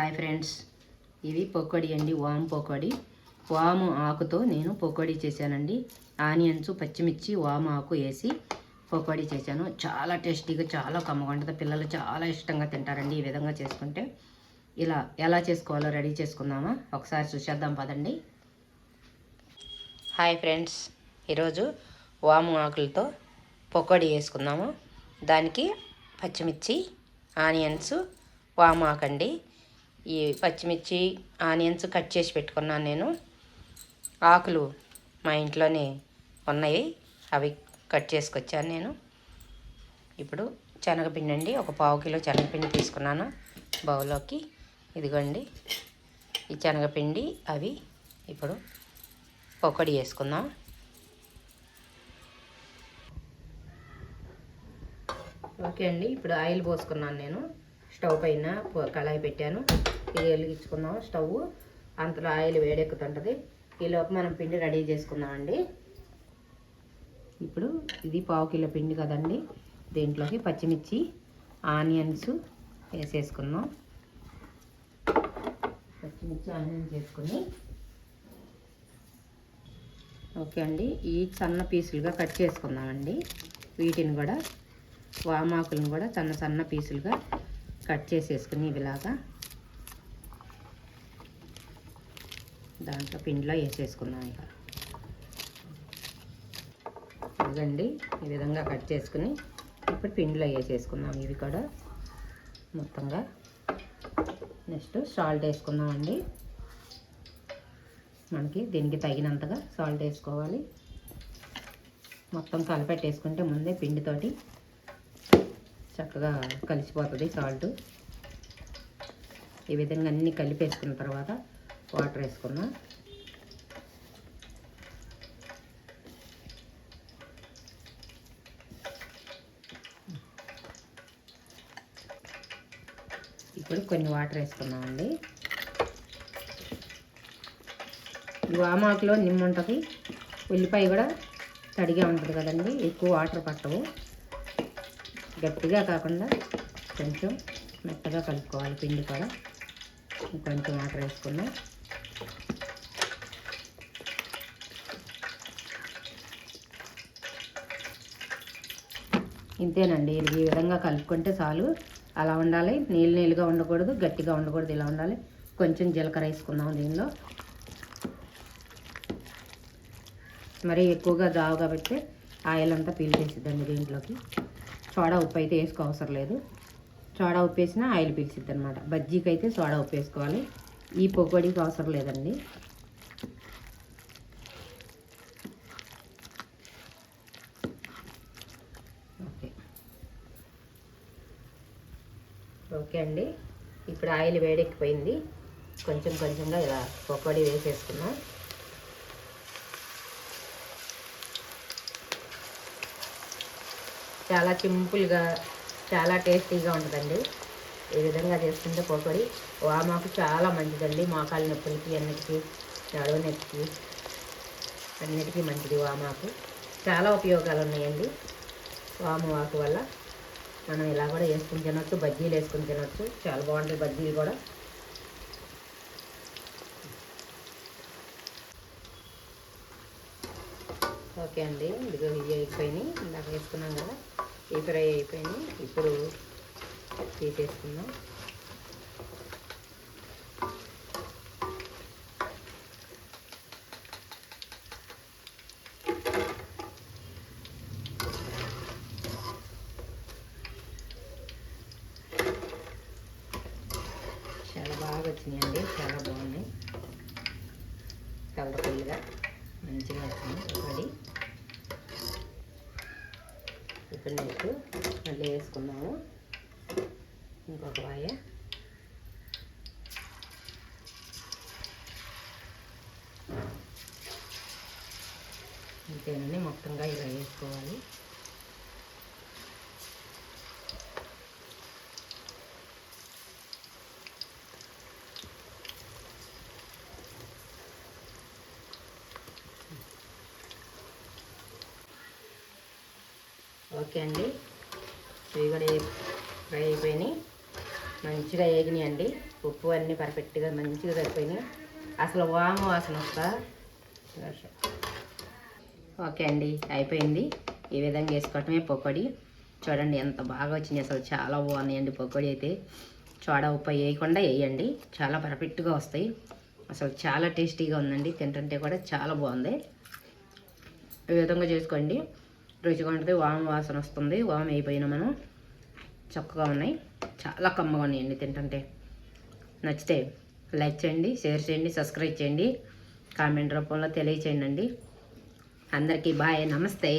Hi friends. ఇవి పకోడీ అండి వాము పకోడీ. వాము ఆకుతో నేను పకోడీ చేశానండి. ఆనియన్స్ పచ్చిమిర్చి వాము ఆకు వేసి పకోడీ చేశాను. చాలా టేస్టీగా చాలా కమ్మగా ఉంటుంది. పిల్లలు చాలా ఇష్టంగా తింటారండి ఈ విధంగా చేసుకుంటే. ఇలా ఎలా చేసుకోవాలో రెడీ చేసుకుందామా? ఒకసారి చూసేద్దాం పదండి. Hi friends. ఈరోజు వాము ఆకులతో పకోడీ వేసుకుందాము. దానికి పచ్చిమిర్చి ఆనియన్స్ వాము ఆకండి. ఈ పచ్చిమిర్చి ఆనియన్స్ కట్ చేసి పెట్టుకున్నాను నేను. ఆకులు మా ఇంట్లోనే ఉన్నాయి. అవి కట్ చేసుకొచ్చాను నేను. ఇప్పుడు శనగపిండి అండి. ఒక పావు కిలో శనగపిండి తీసుకున్నాను బౌల్లోకి. ఇదిగోండి. ఈ శనగపిండి అవి ఇప్పుడు పొక్కడి వేసుకుందాం ఓకే అండి. ఇప్పుడు ఆయిల్ పోసుకున్నాను నేను. స్టవ్ పైన కళాయి పెట్టాను. ఇది వెలిగించుకుందాం. స్టవ్ అంతలో ఆయిల్ వేడెక్కుతుంటుంది. ఈలోపు మనం పిండి రెడీ చేసుకుందామండి. ఇప్పుడు ఇది పావు కిలో పిండి కదండి. దీంట్లోకి పచ్చిమిర్చి ఆనియన్స్ వేసేసుకుందాం. పచ్చిమిర్చి ఆనియన్స్ వేసుకుని. ఓకే అండి. ఈ సన్న పీసులుగా కట్ చేసుకుందామండి. వీటిని కూడా వామాకులను కూడా సన్న సన్న పీసులుగా కట్ చేసేసుకుని ఇవిలాగా దాంట్లో పిండిలో వేసేసుకున్నాం ఇక. ఇదండి ఈ విధంగా కట్ చేసుకుని ఇప్పుడు పిండిలో వేసేసుకున్నాం. ఇవి కూడా మొత్తంగా నెక్స్ట్ సాల్ట్ వేసుకుందామండి. మనకి దీనికి తగినంతగా సాల్ట్ వేసుకోవాలి. మొత్తం కలపెట్టేసుకుంటే ముందే పిండితోటి చక్కగా కలిసిపోతుంది సాల్ట్. ఈ విధంగా అన్నీ కలిపేసుకున్న తర్వాత వాటర్ వేసుకున్నా. ఇప్పుడు కొన్ని వాటర్ వేసుకున్నామండి ఈ వామాకులో నిమ్మ ఉంటుంది ఉల్లిపాయ కూడా తడిగా ఉంటుంది కదండి ఎక్కువ వాటర్ పట్టవు. గట్టిగా కాకుండా కొంచెం మెత్తగా కలుపుకోవాలి పిండి కూడా. కొంచెం వాటర్ వేసుకున్నాం. ఇంతేనండి ఈ విధంగా కలుపుకుంటే చాలు. అలా ఉండాలి నీళ్ళు నీళ్ళుగా ఉండకూడదు గట్టిగా ఉండకూడదు ఇలా ఉండాలి. కొంచెం జీలకర్ర వేసుకుందాం దీనిలో. మరీ ఎక్కువగా జావు కాబట్టి ఆయిల్ అంతా పీల్చేసిద్దండి దీంట్లోకి. సోడా ఉప్పు అయితే వేసుకో అవసరం లేదు. సోడా ఉప్పు వేసినా ఆయిల్ పీల్చిద్ది అనమాట బజ్జీకి అయితే సోడా ఉప్పు వేసుకోవాలి. ఈ పొగడికి అవసరం లేదండి. ఓకే. ఓకే అండి. ఇప్పుడు ఆయిల్ వేడెక్కిపోయింది. కొంచెం కొంచెంగా ఇలా పకోడీ వేసేసుకున్నాం. చాలా సింపుల్గా చాలా టేస్టీగా ఉంటుందండి. ఈ విధంగా చేసుకుంటే పకోడీ వామాకు చాలా మంచిదండి. మోకాలు నొప్పులకి అన్నిటికీ నడువు నొప్పికి అన్నిటికీ మంచిది వామాకు చాలా ఉపయోగాలు ఉన్నాయండి. వాము వల్ల మనం ఇలా కూడా వేసుకుని తినొచ్చు బజ్జీలు వేసుకుని తినొచ్చు. చాలా బాగుంటాయి బజ్జీలు కూడా. ఓకే అండి. ఇదిగో ఇవి అయిపోయినాయి. ఇందాక వేసుకున్నాం కదా. ఈ ఫ్రై అయిపోయినాయి. ఇప్పుడు తీసేసుకుందాం చాలా బాగా వచ్చినాయండి చాలా బాగున్నాయి కలర్ఫుల్గా మంచిగా వచ్చింది రెడీ ఇప్పుడు మళ్ళీ వేసుకున్నాము. ఇంకొక వాయ. అంతేనండి మొత్తంగా ఇలా వేసుకోవాలి. ఓకే అండి. ఇవి కూడా ఫ్రై అయిపోయినాయి. మంచిగా వేగినాయండి ఉప్పు అన్నీ పర్ఫెక్ట్గా మంచిగా సరిపోయినాయి. అసలు వాము వాసన వస్తా? ఓకే అండి అయిపోయింది. ఈ విధంగా వేసుకోవటమే పకోడీ. చూడండి ఎంత బాగా వచ్చింది అసలు చాలా బాగున్నాయండి పకోడీ అయితే. చోడ ఉప్పు వేయకుండా వేయండి. చాలా పర్ఫెక్ట్గా వస్తాయి. అసలు చాలా టేస్టీగా ఉందండి. తింటుంటే కూడా చాలా బాగుంది. ఈ విధంగా చేసుకోండి. రుచిగా ఉంటుంది వాము వాసన వస్తుంది. వాము అయిపోయినా మనం చక్కగా ఉన్నాయి. చాలా కమ్మగా ఉన్నాయండి తింటుంటే. నచ్చితే లైక్ చేయండి షేర్ చేయండి సబ్స్క్రైబ్ చేయండి. కామెంట్ రూపంలో తెలియచేయండి. అందరికీ బాయ్ నమస్తే.